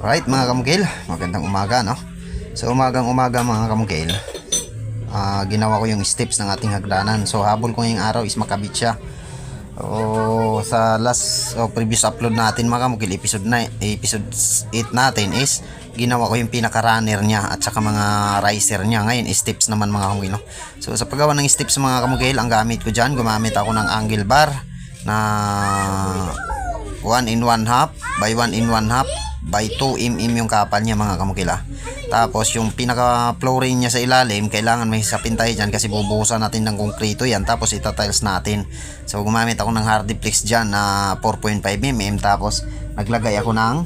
Alright mga kamukil, magandang umaga no. So umagang umaga mga kamukil, ah, ginawa ko yung steps ng ating hagdanan. So habol ko ngayong araw is makabit siya. O sa last o previous upload natin mga kamukil, episode 9, episode 8 natin is ginawa ko yung pinaka-runner niya at saka mga riser niya. Ngayon steps naman mga kamukil. No? So sa paggawa ng steps mga kamukil, ang gamit ko dyan, gumamit ako ng angle bar na 1 in 1 half by 1 in 1 half by 2 mm yung kapal niya mga kamukila. Tapos yung pinaka flooring niya sa ilalim, kailangan may sapin tayo dyan kasi bubuhusan natin ng konkrito yan tapos itatiles natin. So gumamit ako ng Hardiplex dyan na 4.5 mm tapos naglagay ako ng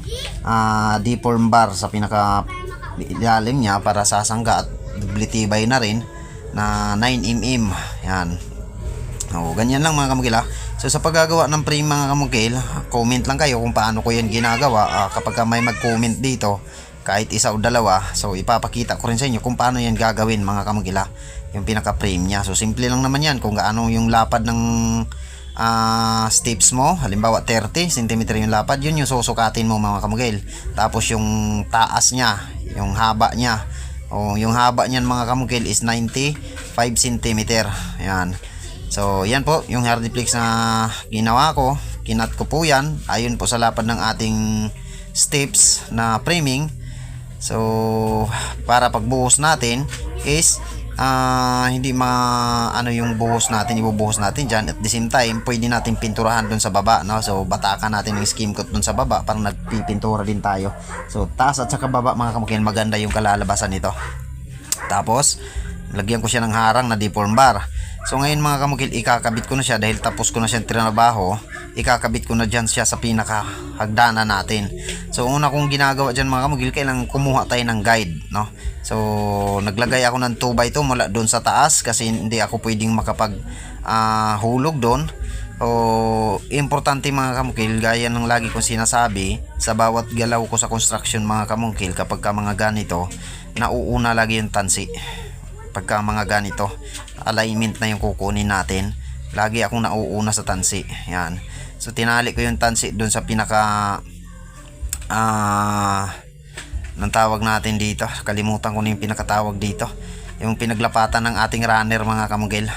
ah, deform bar sa pinaka ilalim niya para sasangga at tibay na rin na 9 mm. Yan. O, ganyan lang mga kamukil ha. So sa paggagawa ng frame mga kamukil, comment lang kayo kung paano ko yan ginagawa. Ah, kapag ka may mag-comment dito, kahit isa o dalawa, so ipapakita ko rin sa inyo kung paano yan gagawin mga kamukil ha. Yung pinaka-frame niya. So simple lang naman yan kung gaano yung lapad ng ah, steps mo. Halimbawa 30 cm yung lapad, yun yung susukatin mo mga kamukil. Tapos yung taas niya, yung haba niya. O yung haba niyan mga kamukil is 95 cm. Yan. So, yan po, yung hardiplex na ginawa ko. Kinat ko po yan. Ayun po sa lapad ng ating steps na framing. So, para pagbuhos natin is ah, hindi ma ano yung buhos natin, ibubuhos natin diyan at the same time, pwede natin pinturahan doon sa baba, no? So, batakan natin ng skim coat doon sa baba para nagpipintura din tayo. So, taas at saka baba mga kamukhin, maganda yung kalalabasan nito. Tapos, lagyan ko siya ng harang na deform bar. So ngayon mga kamukil, ikakabit ko na siya dahil tapos ko na siyang trinabaho. Ikakabit ko na dyan siya sa pinaka hagdanan natin. So una kong ginagawa dyan mga kamukil, kailangan kumuha tayo ng guide. No? So naglagay ako ng 2x2 mula doon sa taas kasi hindi ako pwedeng makapag hulog doon. O importante mga kamukil, gaya ng lagi kong sinasabi, sa bawat galaw ko sa construction mga kamukil, kapag ka mga ganito, nauuna lagi yung tansi pagka mga ganito alignment na yung kukunin natin. Lagi akong nauuna sa tansi yan. So tinali ko yung tansi doon sa pinaka ah ng tawag natin dito? Kalimutan ko na yung pinakatawag dito. Yung pinaglapatan ng ating runner mga kamugil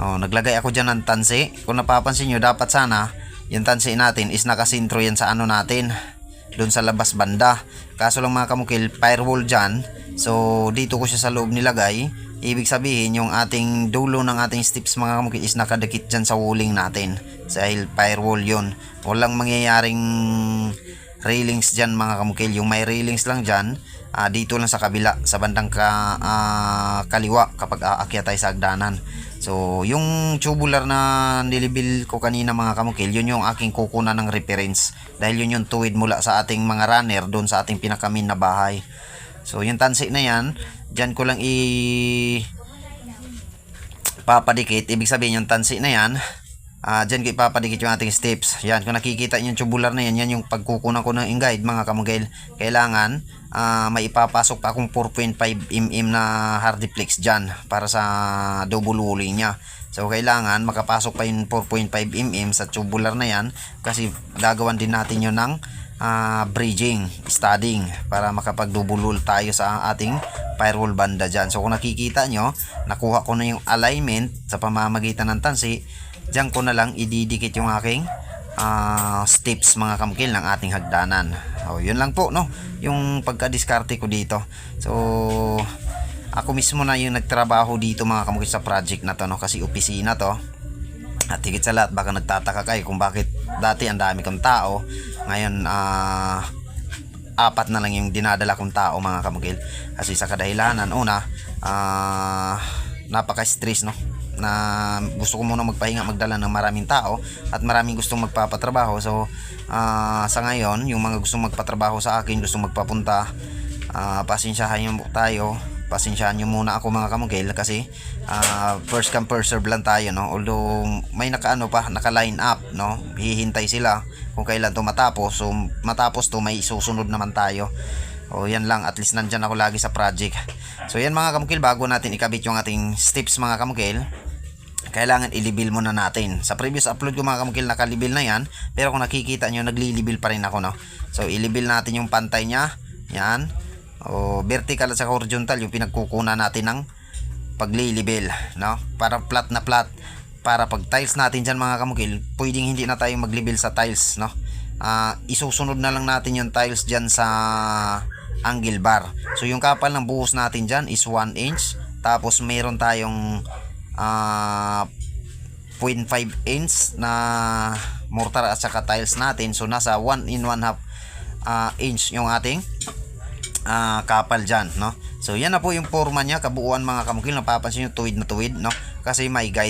oh, naglagay ako dyan ng tansi. Kung napapansin nyo dapat sana yung tansi natin is nakasintro yan sa ano natin doon sa labas banda. Kaso lang mga kamukil firewall dyan so dito ko siya sa loob nilagay. Ibig sabihin yung ating dulo ng ating steps mga kamukil is nakadikit dyan sa walling natin. Dahil firewall yon walang mangyayaring railings dyan mga kamukil yung may railings lang dyan ah, dito lang sa kabila sa bandang ka, ah, kaliwa kapag aakyat tayo sa hagdanan. So yung tubular na nilibil ko kanina mga kamukil yun yung aking kukunan ng reference. Dahil yun yung tuwid mula sa ating mga runner doon sa ating pinakamin na bahay so yung tansi na yan dyan ko lang i papadikit ibig sabihin yung tansi na yan Ah, dyan ko ipapadikit yung ating steps. Yan, kung nakikita nyo yung tubular na yan, yan yung pagkukunan ko ng guide mga kamugel. Kailangan ah, may ipapasok pa akong 4.5 mm na hardiplex dyan para sa double walling niya. So, kailangan makapasok pa yung 4.5 mm sa tubular na yan kasi gagawan din natin yun ng ah, bridging, studding para makapag-double tayo sa ating firewall banda dyan. So, kung nakikita nyo, nakuha ko na yung alignment sa pamamagitan ng tansi Diyan ko na lang ididikit yung aking ah, steps mga kamkil ng ating hagdanan. O, yun lang po, no? Yung pagka-diskarte ko dito. So, ako mismo na yung nagtrabaho dito mga kamkil sa project na to, no? Kasi opisina to. At higit sa lahat, baka nagtataka kayo kung bakit dati ang dami kong tao. Ngayon, ah, apat na lang yung dinadala kong tao mga kamukil. Kasi sa kadahilanan, una, ah, napaka-stress, no? na gusto ko muna magpahinga magdala ng maraming tao at maraming gustong magpapatrabaho so ah, sa ngayon yung mga gustong magpatrabaho sa akin gustong magpapunta uh, pasensyahan nyo tayo pasensyahan nyo muna ako mga kamugil kasi ah, first come first serve lang tayo no although may nakaano pa naka line up no hihintay sila kung kailan to matapos so matapos to may susunod naman tayo o yan lang, at least nandyan ako lagi sa project. So yan mga kamukil, bago natin ikabit yung ating steps mga kamukil, kailangan ilibil muna natin. Sa previous upload ko mga kamukil, nakalibil na yan. Pero kung nakikita nyo, naglilibil pa rin ako, no? So, ilibil natin yung pantay niya. Yan. O, vertical at saka horizontal, yung pinagkukunan natin ng paglilibil, no? Para flat na flat. Para pag tiles natin dyan mga kamukil, pwedeng hindi na tayo maglibil sa tiles, no? Ah, isusunod na lang natin yung tiles dyan sa angle bar. So, yung kapal ng buhos natin dyan is 1 inch. Tapos, meron tayong ah 0.5 inch na mortar at saka tiles natin. So, nasa 1 in 1 half ah, inch yung ating ah, kapal dyan, no? So, yan na po yung forma niya, kabuuan mga kamukil. Napapansin nyo, tuwid na tuwid, no? Kasi may guide